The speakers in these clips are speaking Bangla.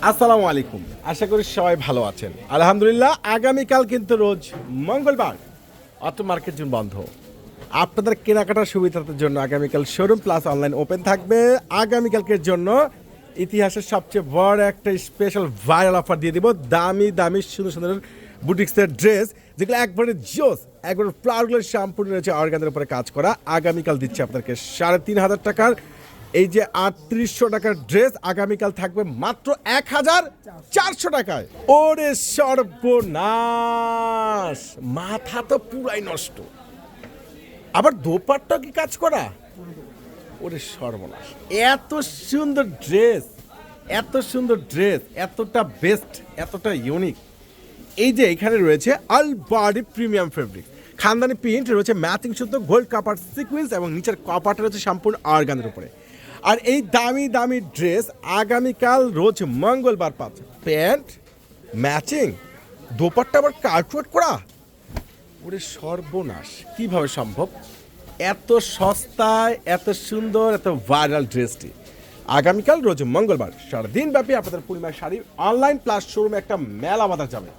আসসালামু আলাইকুম। আশা করি সবাই ভালো আছেন। আলহামদুলিল্লাহ, আগামীকাল কিন্তু রোজ মঙ্গলবার অত মার্কেট জন্য বন্ধ। আপনাদের কেনাকাটার সুবিধার জন্য আগামীকাল শোরুম প্লাস অনলাইন ওপেন থাকবে। আগামীকালকের জন্য ইতিহাসের সবচেয়ে বড় একটা স্পেশাল ভাইরাল অফার দিয়ে দিব দামি দামি, সুন্দর সুন্দর বুটিক্সের ড্রেস, যেগুলো একবারে জোস, একবারে ফ্লাওয়ারগুলো সম্পূর্ণ রয়েছে অর্গানের উপরে কাজ করা। আগামীকাল দিচ্ছে আপনাদেরকে সাড়ে তিন হাজার টাকার এই যে আটত্রিশশো টাকার ড্রেস আগামীকাল থাকবে মাত্র এক হাজার চারশো টাকায়। ওরে সর্বনাশ! মাথা তো পুরাই নষ্ট। আবার দোপাট্টা কি কাজ করা? ওরে সর্বনাশ। এত সুন্দর ড্রেস, এত সুন্দর ড্রেস, এতটা বেস্ট, এতটা ইউনিক। এই যে এখানে রয়েছে আল বডি প্রিমিয়াম ফেব্রিক। খানদানি প্রিন্ট, রয়েছে ম্যাচিং সুতো, গোল্ড কাপার সিকুয়েন্স এবং নিচের কপারটা রয়েছে সম্পূর্ণ অর্গানের উপরে। আর এই দামি দামি ড্রেস আগামীকাল রোজ মঙ্গলবার পাচ্ছে প্যান্ট ম্যাচিং দোপাট্টা আবার কার্টওয়ার্ট করা। ওরে সর্বনাশ, কীভাবে সম্ভব? এত সস্তায় এত সুন্দর, এত ভাইরাল ড্রেসটি আগামীকাল রোজ মঙ্গলবার সারাদিন ব্যাপী আপনাদের পূর্ণিমার শাড়ি অনলাইন প্লাস শোরুমে একটা মেলা বাঁধা যাবে।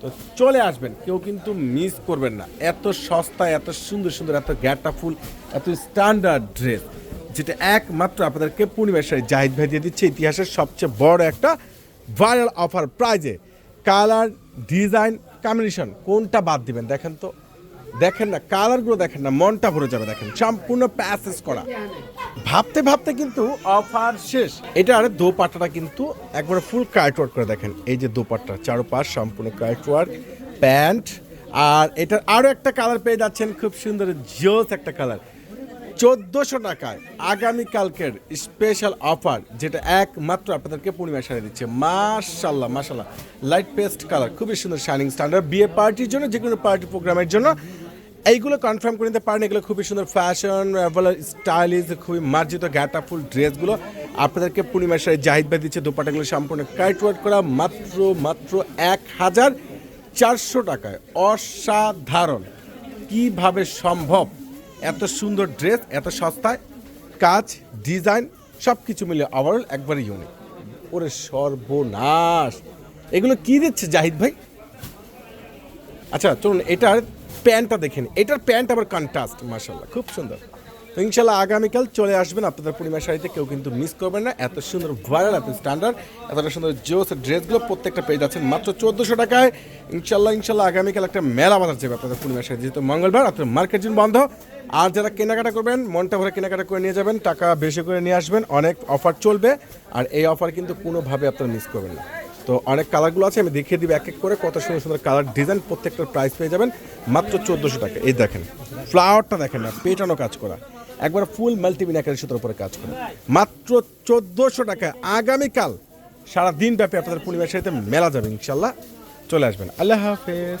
তো চলে আসবেন, কেউ কিন্তু মিস করবেন না। এত সস্তা, এত সুন্দর সুন্দর, এত গ্যাটা ফুল, এত স্ট্যান্ডার্ড ড্রেস যেটা একমাত্র আপনাদেরকে পূর্ণিমার শাড়ি জাহিদ ভাই দিয়ে দিচ্ছে। ইতিহাসের সবচেয়ে বড় একটা ভাইরাল অফার প্রাইজে কালার ডিজাইন কম্বিনেশন কোনটা বাদ দিবেন? দেখেন তো, দেখেন না কালারগুলো দেখেন না, মনটা ভরে যাবে, দেখেন। সম্পূর্ণ প্যাসেজ করা। ভাবতে ভাবতে কিন্তু অফার শেষ। এটা আর দোপাট্টাটা কিন্তু একবারে ফুল কার্ট ওয়ার্ক করে দেখেন। এই যে দোপাট্টা চারোপাশ সম্পূর্ণ কার্ট ওয়ার্ক প্যান্ট, আর এটার আরও একটা কালার পেয়ে যাচ্ছেন। খুব সুন্দর জোস একটা কালার চোদ্দোশো টাকায় আগামীকালকের স্পেশাল অফার যেটা একমাত্র আপনাদেরকে পূর্ণিমা সারিয়ে দিচ্ছে। মাশাল্লাহ মাশাল্লাহ লাইট পেস্ট কালার খুবই সুন্দর শাইনিং স্ট্যান্ডার্ড বিয়ে পার্টির জন্য যে কোনো পার্টি প্রোগ্রামের জন্য, এইগুলো কনফার্ম করে নিতে পারেন। এগুলো খুবই সুন্দর ফ্যাশন স্টাইলিশ খুবই মার্জিত গ্যাটাফুল ড্রেসগুলো। আপনাদেরকে পূর্ণিমা সারি জাহিদ ভাই দিচ্ছে, দোপাটাগুলো সম্পূর্ণ কাইট ওয়ার্ক করা, মাত্র মাত্র এক হাজার চারশো টাকায়। অসাধারণ। কীভাবে সম্ভব? এত সুন্দর ড্রেস, এত সস্তায় কাজ, ডিজাইন সব কিছু মিলে ওভারঅল একবারই ইউনিক ওরে সর্বনাশ। এগুলো কি দিচ্ছে জাহিদ ভাই? আচ্ছা চলুন, এটার প্যান্টটা দেখেন এটার প্যান্ট আবার কন্ট্রাস্ট মার্শাল্লাহ খুব সুন্দর। তো ইনশাল্লাহ আগামীকাল চলে আসবেন আপনাদের পূর্ণিমা শাড়িতে। কেউ কিন্তু মিস করবেন না। এত সুন্দর ভাইরাল এত স্ট্যান্ডার্ড এতটা সুন্দর জোস ড্রেসগুলো প্রত্যেকটা পেয়ে যাচ্ছেন মাত্র চোদ্দোশো টাকায়। ইনশাল্লাহ ইনশাল্লাহ আগামীকাল একটা মেলা বাজার যাবে আপনাদের পূর্ণিমা শাড়ি যেহেতু মঙ্গলবার, আপনার মার্কেট বন্ধ। আর যারা কেনাকাটা করবেন, মনটা ভরে কেনাকাটা করে নিয়ে যাবেন, টাকা বেশি করে নিয়ে আসবেন, অনেক অফার চলবে। আর এই অফার কিন্তু কোনোভাবে আপনারা মিস করবেন না। তো অনেক কালারগুলো আছে, আমি দেখিয়ে দিব এক এক করে কত সুন্দর সুন্দর কালার ডিজাইন প্রত্যেকটার প্রাইস পেয়ে যাবেন। মাত্র চোদ্দোশো টাকা। এই দেখেন ফ্লাওয়ারটা দেখেন না, পেটানো কাজ করা। একবার ফুল মাল্টিমিনাকারি সুতোর উপরে কাজ করে। মাত্র চোদ্দোশো টাকা। আগামীকাল সারাদিন ব্যাপী আপনাদের পূর্ণিমার সাথে মেলা যাবে, ইনশাল্লাহ। চলে আসবেন। আল্লাহ হাফেজ।